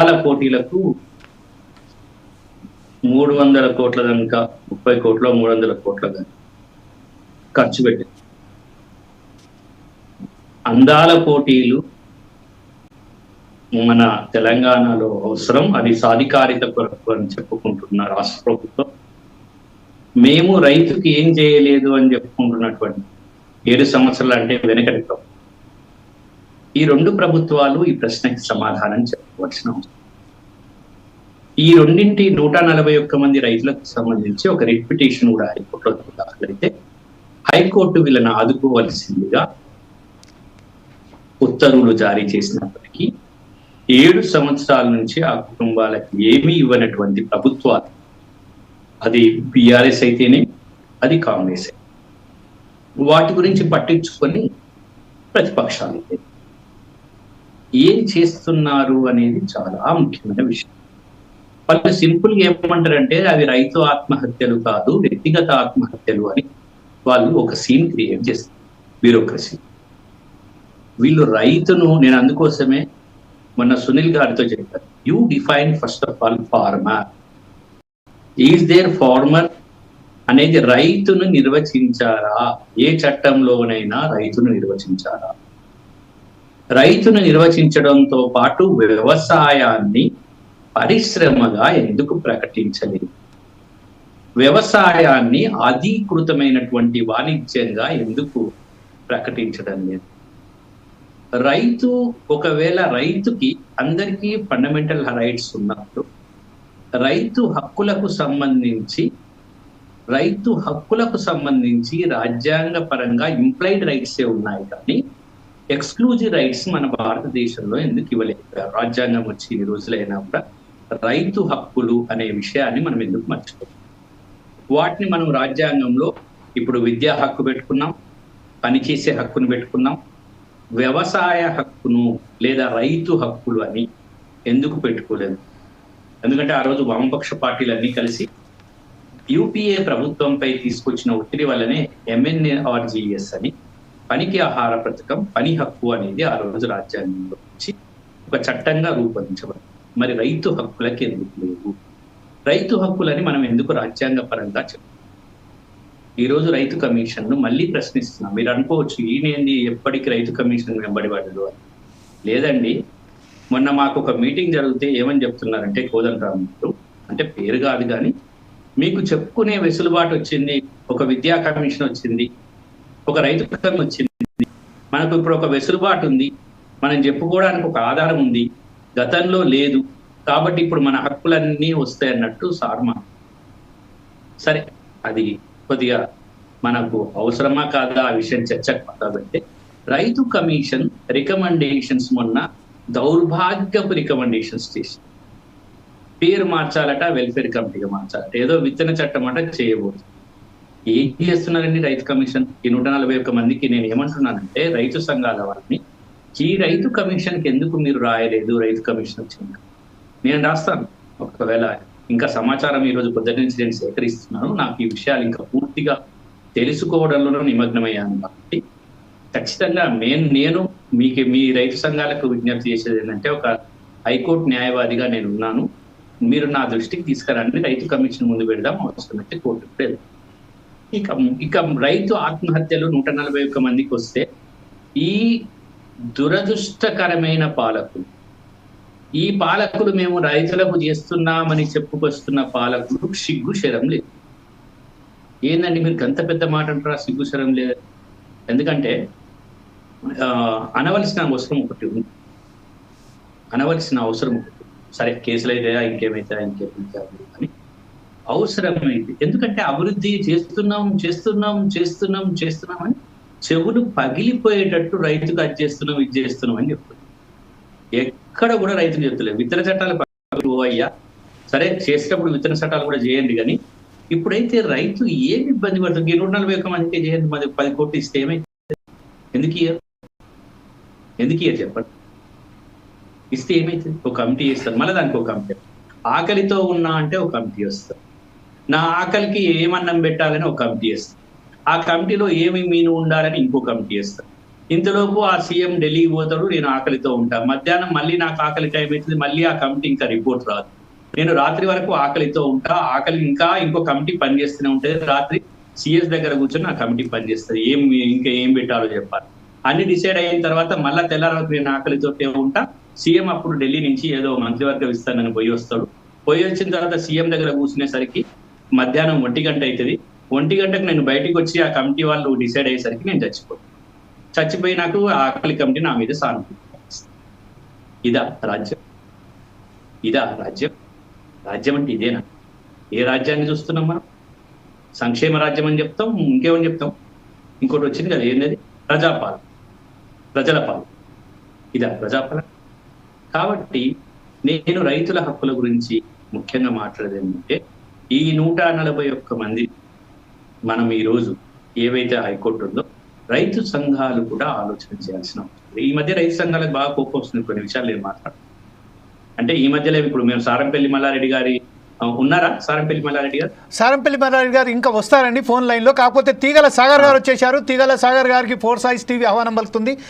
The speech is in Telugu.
రకాల పోటీలకు మూడు వందల కోట్ల కనుక ముప్పై కోట్ల మూడు వందల కోట్ల కనుక ఖర్చు పెట్టింది అందాల పోటీలు మన తెలంగాణలో అవసరం అది సాధికారిత కొరకు అని చెప్పుకుంటున్న రాష్ట్ర ప్రభుత్వం. మేము రైతుకి ఏం చేయలేదు అని చెప్పుకుంటున్నటువంటి ఏడు సంవత్సరాలు అంటే వెనకటి ప్రభుత్వం. ఈ రెండు ప్రభుత్వాలు ఈ ప్రశ్నకి సమాధానం చెప్పవలసిన ఈ రెండింటి నూట నలభై ఒక్క మంది రైతులకు సంబంధించి ఒక రిట్ పిటిషన్ కూడా హైకోర్టులో దాఖలైతే హైకోర్టు వీళ్ళని ఆదుకోవలసిందిగా ఉత్తర్వులు జారీ చేసినప్పటికీ ఏడు సంవత్సరాల నుంచి ఆ కుటుంబాలకు ఏమీ ఇవ్వనటువంటి ప్రభుత్వాలు అది బిఆర్ఎస్ అయితేనే అది కాంగ్రెస్ అయితే. వాటి గురించి పట్టించుకొని ప్రతిపక్షాలు అయితే. ఏం చేస్తున్నారు అనేది చాలా ముఖ్యమైన విషయం. వాళ్ళు సింపుల్గా ఏమంటారంటే అవి రైతు ఆత్మహత్యలు కాదు వ్యక్తిగత ఆత్మహత్యలు అని వాళ్ళు ఒక సీన్ క్రియేట్ చేస్తారు. బ్యూరోక్రసీ వీళ్ళు రైతును నేను అందుకోసమే మొన్న సునీల్ గారితో చెప్పాను. You define first of all farmer is there farmer అనేది రైతును నిర్వచించారా? ఏ చట్టంలోనైనా రైతును నిర్వచించారా? రైతును నిర్వచించడంతో పాటు వ్యవసాయాన్ని పరిశ్రమగా ఎందుకు ప్రకటించలేదు? వ్యవసాయాన్ని అధీకృతమైనటువంటి వాణిజ్యంగా ఎందుకు ప్రకటించడం లేదు? రైతు ఒకవేళ రైతుకి అందరికీ ఫండమెంటల్ రైట్స్ ఉన్నప్పుడు రైతు హక్కులకు సంబంధించి రైతు హక్కులకు సంబంధించి రాజ్యాంగ పరంగా ఇంప్లైడ్ రైట్సే ఉన్నాయి కానీ ఎక్స్క్లూజివ్ రైట్స్ మన భారతదేశంలో ఎందుకు ఇవ్వలేదు రాజ్యాంగం వచ్చి ఈ రోజులైనా కూడా రైతు హక్కులు అనే విషయాన్ని మనం ఎందుకు మర్చిపోతాం వాటిని మనం రాజ్యాంగంలో ఇప్పుడు విద్యా హక్కు పెట్టుకున్నాం పనిచేసే హక్కును పెట్టుకున్నాం వ్యవసాయ హక్కును లేదా రైతు హక్కులు అని ఎందుకు పెట్టుకోలేదు? ఎందుకంటే ఆ రోజు వామపక్ష పార్టీలన్నీ కలిసి యూపీఏ ప్రభుత్వంపై తీసుకొచ్చిన ఒత్తిడి వల్లనే ఎంఎన్ఆర్జిఎస్ అని పనికి ఆహార పథకం పని హక్కు అనేది ఆ రోజు రాజ్యాంగంలో నుంచి ఒక చట్టంగా రూపొందించబడింది. మరి రైతు హక్కులకి ఎందుకు లేవు? రైతు హక్కులని మనం ఎందుకు రాజ్యాంగ పరంగా చెప్తాం ఈ రోజు రైతు కమిషన్ను మళ్ళీ ప్రశ్నిస్తున్నాం. మీరు అనుకోవచ్చు ఈయనేంది ఎప్పటికి రైతు కమిషన్ వెంబడి అని. లేదండి. మొన్న మాకు ఒక మీటింగ్ జరిగితే ఏమని చెప్తున్నారంటే కోదండరామ్ గారు అంటే పేరు కాదు కానీ మీకు చెప్పుకునే వెసులుబాటు వచ్చింది ఒక విద్యా కమిషన్ వచ్చింది ఒక రైతు కమిషన్ వచ్చింది. మనకు ఇప్పుడు ఒక వెసులుబాటు ఉంది. మనం చెప్పుకోవడానికి ఒక ఆధారం ఉంది. గతంలో లేదు. కాబట్టి ఇప్పుడు మన హక్కులన్నీ వస్తాయి అన్నట్టు సార్మా సరే అది కొద్దిగా మనకు అవసరమా కాదా ఆ విషయం చర్చకు రైతు కమిషన్ రికమెండేషన్స్ మొన్న దౌర్భాగ్యపు రికమెండేషన్స్ చేసి పేరు మార్చాలట వెల్ఫేర్ కమిటీగా మార్చాలట. ఏదో విత్తన చట్టం అట చేయబోతుంది. ఏం చేస్తున్నారండి రైతు కమిషన్? ఈ నూట నలభై ఒక్క మందికి నేను ఏమంటున్నానంటే రైతు సంఘాల వారిని ఈ రైతు కమిషన్కి ఎందుకు మీరు రాయలేదు రైతు కమిషన్ వచ్చింది? నేను రాస్తాను. ఒకవేళ ఇంకా సమాచారం ఈరోజు రోజు పొద్దున్న నుంచి నేను సేకరిస్తున్నాను. నాకు ఈ విషయాలు ఇంకా పూర్తిగా తెలుసుకోవడంలో నిమగ్నమయ్యాను కాబట్టి ఖచ్చితంగా నేను నేను మీకు మీ రైతు సంఘాలకు విజ్ఞప్తి చేసేది ఏంటంటే ఒక హైకోర్టు న్యాయవాదిగా నేను ఉన్నాను. మీరు నా దృష్టికి తీసుకురండి. రైతు కమిషన్ ముందు పెడదాం. అవసరమైతే కోర్టుకు వెళ్దాం. ఇక ఇక రైతు ఆత్మహత్యలు నూట నలభై ఒక్క మందికి వస్తే ఈ దురదృష్టకరమైన పాలకులు ఈ పాలకులు మేము రైతులకు చేస్తున్నామని చెప్పుకొస్తున్న పాలకులు సిగ్గు శరం లేదు. ఏందండి మీరు అంత పెద్ద మాట అంటారా? సిగ్గు శరం లేదు. ఎందుకంటే అనవలసిన అవసరం ఒకటి ఉంది. అనవలసిన అవసరం ఒకటి. సరే కేసులు అయితే ఇంకేమైతే ఇంకేమైతే అని అవసరమైంది. ఎందుకంటే అభివృద్ధి చేస్తున్నాం చేస్తున్నాం చేస్తున్నాం చేస్తున్నాం అని చెవులు పగిలిపోయేటట్టు రైతుకు అది చేస్తున్నాం ఇది చేస్తున్నాం అని చెప్తుంది. ఎక్కడ కూడా రైతులు చెప్తలేదు. విత్తన చట్టాలు పక్కకు అయ్యా సరే చేసేటప్పుడు విత్తన చట్టాలు కూడా చేయండి కానీ ఇప్పుడైతే రైతు ఏమి ఇబ్బంది పడుతుంది? రెండు నలభై ఒక్క మందికి చేయండి మరి పది కోట్లు ఇస్తే ఏమైతే ఎందుకు ఇయ్యరు? ఎందుకు ఇయ్యరు చెప్పండి? ఇస్తే ఏమైతుంది? ఒక కమిటీ ఇస్తారు మళ్ళీ దానికి ఒక కమిటీ ఆకలితో ఉన్నా అంటే ఒక కమిటీ వస్తారు నా ఆకలికి ఏమన్నం పెట్టాలని ఒక కమిటీ వేస్తాను ఆ కమిటీలో ఏమి మీను ఉండాలని ఇంకో కమిటీ వేస్తాను ఇంతలోపు ఆ సీఎం ఢిల్లీకి పోతాడు నేను ఆకలితో ఉంటాను మధ్యాహ్నం మళ్ళీ నాకు ఆకలి టైం అవుతుంది మళ్ళీ ఆ కమిటీ ఇంకా రిపోర్ట్ రాదు. నేను రాత్రి వరకు ఆకలితో ఉంటా ఆకలి ఇంకా ఇంకో కమిటీ పనిచేస్తూనే ఉంటుంది. రాత్రి సిఎస్ దగ్గర కూర్చొని ఆ కమిటీ పనిచేస్తుంది ఏం ఇంకా ఏం పెట్టాలో చెప్పాలి. అన్ని డిసైడ్ అయిన తర్వాత మళ్ళా తెల్లారకు నేను ఆకలితో ఉంటా. సీఎం అప్పుడు ఢిల్లీ నుంచి ఏదో మంత్రివర్గ విస్తరణను పోయి వస్తాడు. పోయి వచ్చిన తర్వాత సీఎం దగ్గర కూర్చునేసరికి మధ్యాహ్నం ఒంటి గంట అవుతుంది. ఒంటి గంటకు నేను బయటికి వచ్చి ఆ కమిటీ వాళ్ళు డిసైడ్ అయ్యేసరికి నేను చచ్చిపోతాను చచ్చిపోయి నాకు ఆకలి కమిటీ నా మీద సానుభూతి ఇదా రాజ్యం. ఇదా రాజ్యం. రాజ్యం అంటే ఇదేనా? ఏ రాజ్యాన్ని చూస్తున్నాం మనం? సంక్షేమ రాజ్యం అని చెప్తాం ఇంకేమని చెప్తాం? ఇంకోటి వచ్చింది కదా ఏంటది ప్రజాపాలన. ప్రజల పాలన. ఇదా ప్రజాపాలన. కాబట్టి నేను రైతుల హక్కుల గురించి ముఖ్యంగా మాట్లాడేది ఏంటంటే ఈ నూట నలభై ఒక్క మంది మనం ఈ రోజు ఏవైతే హైకోర్టు ఉందో రైతు సంఘాలు కూడా ఆలోచన చేయాల్సిన అవసరం. ఈ మధ్య రైతు సంఘాలకు బాగా కోపం వస్తుంది కొన్ని విషయాలు నేను మాట్లాడు అంటే ఈ మధ్యలో ఇప్పుడు మేము సారంపల్లి మల్లారెడ్డి గారి ఉన్నారా సారంపల్లి మల్లారెడ్డి గారు? సారంపల్లి మల్లారెడ్డి గారు ఇంకా వస్తారండి ఫోన్ లైన్లో. కాకపోతే తీగల సాగర్ గారు వచ్చేశారు. తీగల సాగర్ గారికి ఫోర్ సైజ్ టీవీ ఆహ్వానం పలుకుతుంది.